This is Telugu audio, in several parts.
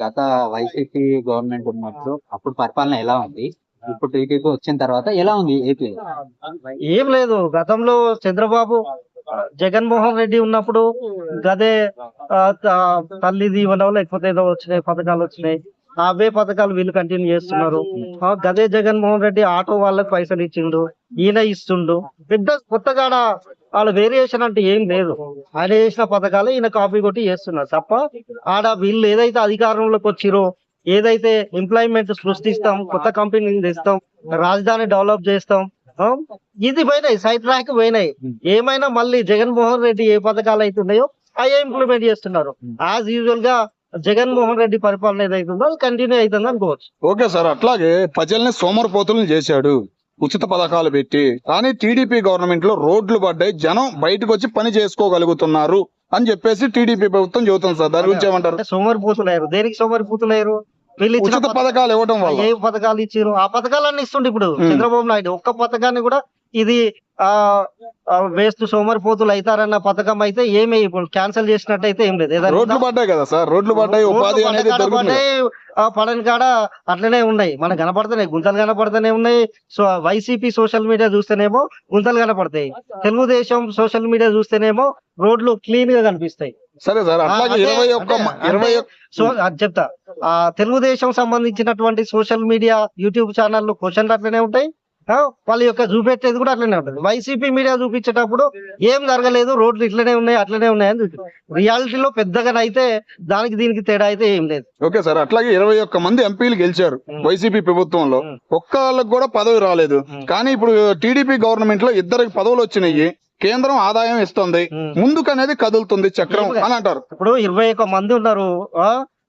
గత వైసీపీ గవర్నమెంట్ ఉన్నప్పుడు అప్పుడు పరిపాలన ఎలా ఉంది? ఇప్పుడు టీడీపీ వచ్చిన తర్వాత ఎలా ఉంది ఏపీ ఏం లేదు. గతంలో చంద్రబాబు జగన్మోహన్ రెడ్డి ఉన్నప్పుడు గదే ఆ, త- తల్లి దీవెన లేకపోతే ఏదో వచ్చినాయి పథకాలు వచ్చినాయి. అవే పథకాలు వీళ్ళు కంటిన్యూ చేస్తున్నారు. ఆ, గదే జగన్మోహన్ రెడ్డి ఆటో వాళ్ళకి పైసలు ఇచ్చిండు ఈయన ఇస్తుండు. పెద్ద కొత్తగా ఆడ వాళ్ళ వేరియేషన్ అంటే ఏం లేదు. ఆయన చేసిన పథకాలు ఈయన కాపీ కొట్టి చేస్తున్నారు. తప్ప ఆడ వీళ్ళు ఏదైతే అధికారంలోకి వచ్చిరో ఏదైతే ఎంప్లాయ్మెంట్ సృష్టిస్తాం కొత్త కంపెనీలు తెస్తాం రాజధాని డెవలప్ చేస్తాం ఇది పోయినాయి సైడ్ ట్రాక్ పోయినాయి. ఏమైనా మళ్ళీ జగన్మోహన్ రెడ్డి ఏ పథకాలు అయితే ఉన్నాయో అవి ఇంప్లిమెంట్ చేస్తున్నారు. యాజ్ యూజువల్గా జగన్మోహన్ రెడ్డి పరిపాలన ఏదైతుందో అది కంటిన్యూ అవుతుంది అనుకోవచ్చు. ఓకే సార్ అట్లాగే ప్రజల్ని సోమరిపోతులను చేశాడు. ఉచిత పథకాలు పెట్టి కానీ టీడీపీ గవర్నమెంట్లో రోడ్లు పడ్డాయి జనం బయటకు వచ్చి పని చేసుకోగలుగుతున్నారు అని చెప్పేసి టీడీపీ ప్రభుత్వం చెబుతుంది సార్. దాని గురించి ఏమంటారు? సోమరిపోతులయ్యారు దేనికి సోమరిపోతులయ్యారు వీళ్ళు ఉచిత పథకాలు ఇవ్వడం వల్ల. ఏ పథకాలు ఇచ్చారు ఆ పథకాలన్నీ ఇస్తుండే ఇప్పుడు. చంద్రబాబు నాయుడు. ఒక్క పథకాన్ని కూడా ఇది ఆ వేస్ట్ సోమరిపోతులు అవుతారన్న పథకం అయితే ఏమి ఇప్పుడు క్యాన్సిల్ చేసినట్టయితే ఏం లేదు. రోడ్లు పడ్డాయి కదా సార్ రోడ్లు పడ్డాయి ఉపాధి అనేది పడని కాడ అట్లనే ఉన్నాయి. మనకు కనపడుతున్నాయి గుంతలు కనపడుతూనే ఉన్నాయి. సో వైసీపీ సోషల్ మీడియా చూస్తేనేమో గుంతలు కనపడతాయి. తెలుగుదేశం సోషల్ మీడియా చూస్తేనేమో రోడ్లు క్లీన్గా కనిపిస్తాయి. సరే సార్ అట్లాగే సో చెప్తా. ఆ తెలుగుదేశం సంబంధించినటువంటి సోషల్ మీడియా యూట్యూబ్ ఛానళ్ళు క్వశ్చన్లు అట్లనే ఉంటాయి. వాళ్ళ యొక్క చూపెట్టేది కూడా అట్లనే ఉంటుంది. వైసీపీ మీడియా చూపించేటప్పుడు ఏం జరగలేదు రోడ్లు ఇట్లనే ఉన్నాయి అట్లనే ఉన్నాయి అని రియాలిటీలో పెద్దగా అయితే దానికి దీనికి తేడా అయితే ఏం లేదు. ఓకే సార్ అట్లాగే ఇరవై ఒక్క మంది ఎంపీలు గెలిచారు. వైసీపీ ప్రభుత్వంలో. ఉం. ఒక్కళ్ళకి కూడా పదవి రాలేదు. కానీ ఇప్పుడు టీడీపీ గవర్నమెంట్లో ఇద్దరికి పదవులు వచ్చినాయి. కేంద్రం ఆదాయం ఇస్తుంది. ముందుకు అనేది కదులుతుంది చక్రం. అని అంటారు. ఇప్పుడు ఇరవై ఒక్క మంది ఉన్నారు.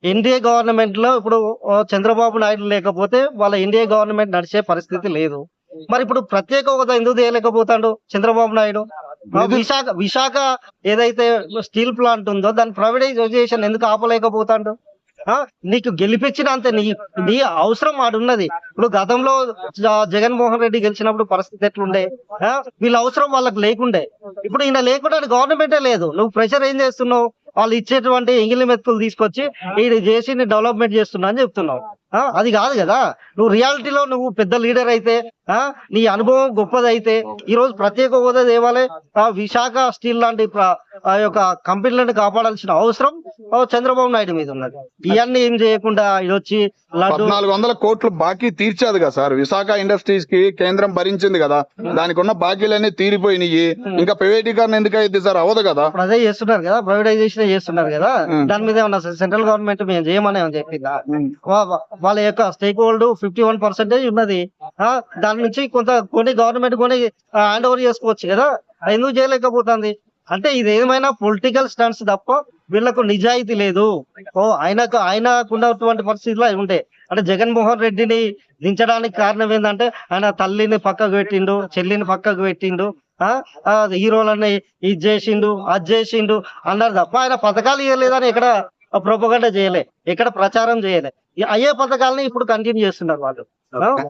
ఎన్డీఏ గవర్నమెంట్లో ఇప్పుడు చంద్రబాబు నాయుడు లేకపోతే వాళ్ళ ఎన్డీఏ గవర్నమెంట్ నడిచే పరిస్థితి లేదు. మరి ఇప్పుడు ప్రత్యేక హోదా ఎందుకు చేయలేకపోతాడు చంద్రబాబు నాయుడు? విశాఖ విశాఖ ఏదైతే స్టీల్ ప్లాంట్ ఉందో దాని ప్రైవేటైజేషన్ ఎందుకు ఆపలేకపోతాడు? ఆ, నీకు గెలిపించిన అంతే నీ నీ అవసరం ఆడున్నది. ఇప్పుడు గతంలో జగన్మోహన్ రెడ్డి గెలిచినప్పుడు పరిస్థితి ఎట్లుండే? వీళ్ళ అవసరం వాళ్ళకి లేకుండే. ఇప్పుడు ఈయన లేకుండా గవర్నమెంటే లేదు. నువ్వు ప్రెషర్ ఏం చేస్తున్నావు? వాళ్ళు ఇచ్చేటువంటి ఎంగిలి మెతుకులు తీసుకొచ్చి ఈయన చేసి డెవలప్మెంట్ చేస్తున్నా అని చెప్తున్నావు. అది కాదు కదా. నువ్వు రియాలిటీలో నువ్వు పెద్ద లీడర్ అయితే ఆ నీ అనుభవం గొప్పదైతే ఈ రోజు ప్రత్యేక హోదా తేవాలి విశాఖ స్టీల్ లాంటి ఆ యొక్క కంపెనీలను కాపాడాల్సిన అవసరం చంద్రబాబు నాయుడు మీద ఉన్నది. ఇవన్నీ ఏం చేయకుండా ఇది వచ్చి పద్నాలుగు వందల కోట్లు బాకీ తీర్చాదు కదా సార్. విశాఖ ఇండస్ట్రీస్కి కేంద్రం భరించింది కదా. దానికి ఉన్న బాకీలన్నీ తీరిపోయినాయి. ఇంకా ప్రైవేటీకరణ ఎందుకు అయింది సార్? అవదు కదా. అదే చేస్తున్నారు కదా. ప్రైవేటైజేషన్ చేస్తున్నారు కదా. దాని మీద ఏమన్నా సెంట్రల్ గవర్నమెంట్ మేము చేయమని చెప్పిందా? వాళ్ళ యొక్క stake hold fifty one percentage ఉన్నది. దాని నుంచి కొంత కొన్ని గవర్నమెంట్ కొని హ్యాండ్ ఓవర్ చేసుకోవచ్చు కదా. ఎందుకు చేయలేకపోతుంది? అంటే ఇది ఏమైనా పొలిటికల్ స్టంట్స్ తప్ప వీళ్ళకు నిజాయితీ లేదు. ఓ ఆయనకు ఆయనకు ఉన్నటువంటి పరిస్థితులు ఉంటాయి అంటే జగన్మోహన్ రెడ్డిని దించడానికి కారణం ఏంటంటే ఆయన తల్లిని పక్కకు పెట్టిండు చెల్లిని పక్కకు పెట్టిండు ఆ హీరోలని ఇది చేసిండు అది చేసిండు అన్నారు తప్ప ఆయన పథకాలు ఇవ్వలేదని ఇక్కడ ప్రొపగండ చేయలే ఇక్కడ ప్రచారం చేయలే. అయ్యే పథకాలని ఇప్పుడు కంటిన్యూ చేస్తున్నారు వాళ్ళు.